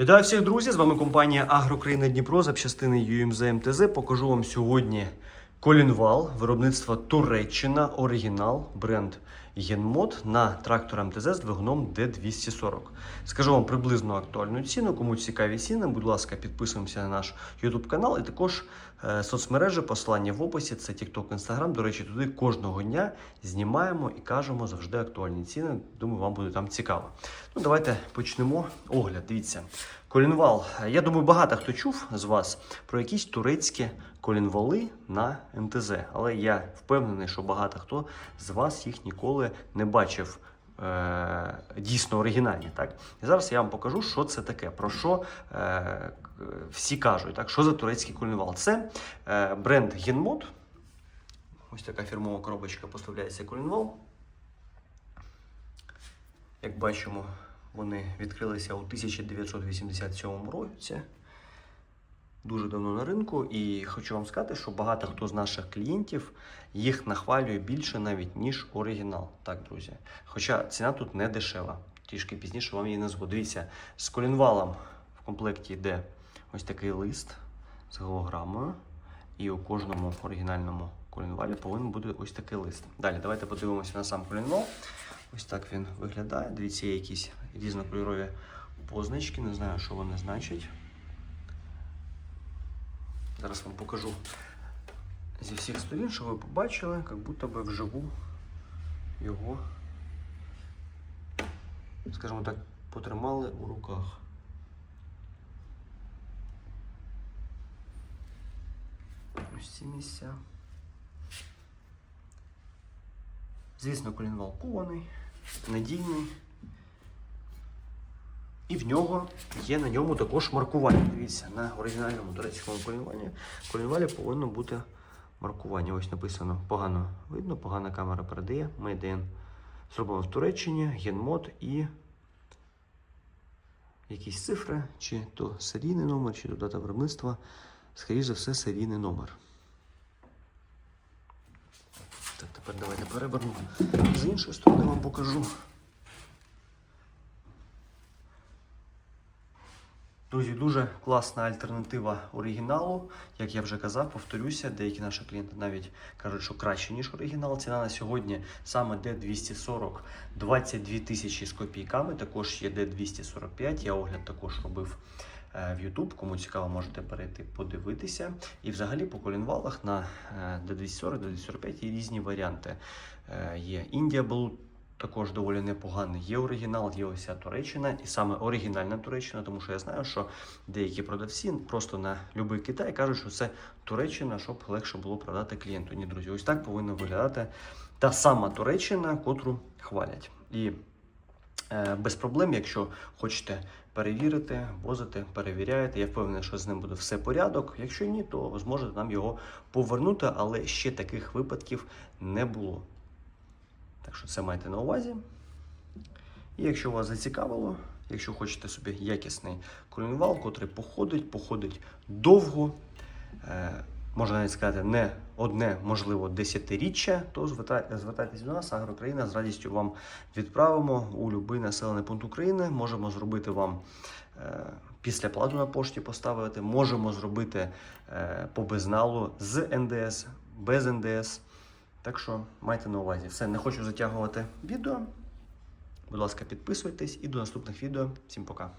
Вітаю всіх друзі! З вами компанія Агрокраїна Дніпро запчастини UMZ МТЗ. Покажу вам сьогодні колінвал виробництва Туреччина, оригінал, бренд Єнмод на трактор МТЗ з двигуном D240. Скажу вам приблизно актуальну ціну. Кому цікаві ціни, будь ласка, підписуємося на наш YouTube канал і також е, соцмережі, посилання в описі. Це TikTok, Instagram. До речі, туди кожного дня знімаємо і кажемо завжди актуальні ціни. Думаю, вам буде там цікаво. Ну, давайте почнемо огляд. Дивіться. Колінвал. Я думаю, багато хто чув з вас про якісь турецькі колінвали на МТЗ. Але я впевнений, що багато хто з вас їх ніколи не бачив. е, Дійсно оригінальні, так і зараз я вам покажу, що це таке, про що е, всі кажуть, так що за турецький колінвал. Це е, бренд Генмод. Ось така фірмова коробочка поставляється колінвал. Як бачимо, вони відкрилися у 1987 році. Дуже давно на ринку, і хочу вам сказати, що багато хто з наших клієнтів їх нахвалює більше навіть, ніж оригінал. Так, друзі. Хоча ціна тут не дешева. Трішки пізніше вам її назву. Дивіться, з колінвалом в комплекті йде ось такий лист з голограмою. І у кожному оригінальному колінвалі повинен бути ось такий лист. Далі, давайте подивимося на сам колінвал. Ось так він виглядає. Дивіться, є якісь різнокольорові позначки, не знаю, що вони значать. Зараз вам покажу зі всіх сторін, щоб ви побачили, як будто би вживу його, скажімо так, потримали у руках. Ось ці місця. Звісно, колінвал кований, надійний. І в нього є на ньому також маркування. Дивіться, на оригінальному турецькому колінвалі, колінвалі повинно бути маркування. Ось написано погано видно, погана камера передає. In. Зроблено в Туреччині, генмод і якісь цифри, чи то серійний номер, чи то дата виробництва. Скоріше за все, серійний номер. Так, тепер давайте переверну. З іншої сторони вам покажу. Друзі, дуже класна альтернатива оригіналу. Як я вже казав, повторюся, деякі наші клієнти навіть кажуть, що краще, ніж оригінал. Ціна на сьогодні саме D240 22 тисячі з копійками. Також є D245. Я огляд також робив в YouTube. Кому цікаво, можете перейти подивитися. І взагалі по колінвалах на е, D240, D245 є різні варіанти. Е, Є India Blue також доволі непоганий. Є оригінал, є ось ця Туреччина, і саме оригінальна Туреччина, тому що я знаю, що деякі продавці просто на будь-який Китай кажуть, що це Туреччина, щоб легше було продати клієнту. Ні, друзі, ось так повинна виглядати та сама Туреччина, котру хвалять. І е, без проблем, якщо хочете перевірити, возити, перевіряєте. Я впевнений, що з ним буде все порядок. Якщо ні, то зможете нам його повернути, але ще таких випадків не було. Так що це майте на увазі. І якщо вас зацікавило, якщо хочете собі якісний колінвал, котрий походить, походить довго, е, можна навіть сказати, не одне, можливо, десятиріччя, то звертайтесь до нас, Агрокраїна з радістю вам відправимо у будь-який населений пункт України. Можемо зробити вам е, після плату на пошті поставити, можемо зробити е, по безналу з НДС, без НДС. Так що майте на увазі. Все, не хочу затягувати відео. Будь ласка, підписуйтесь і до наступних відео. Всім пока.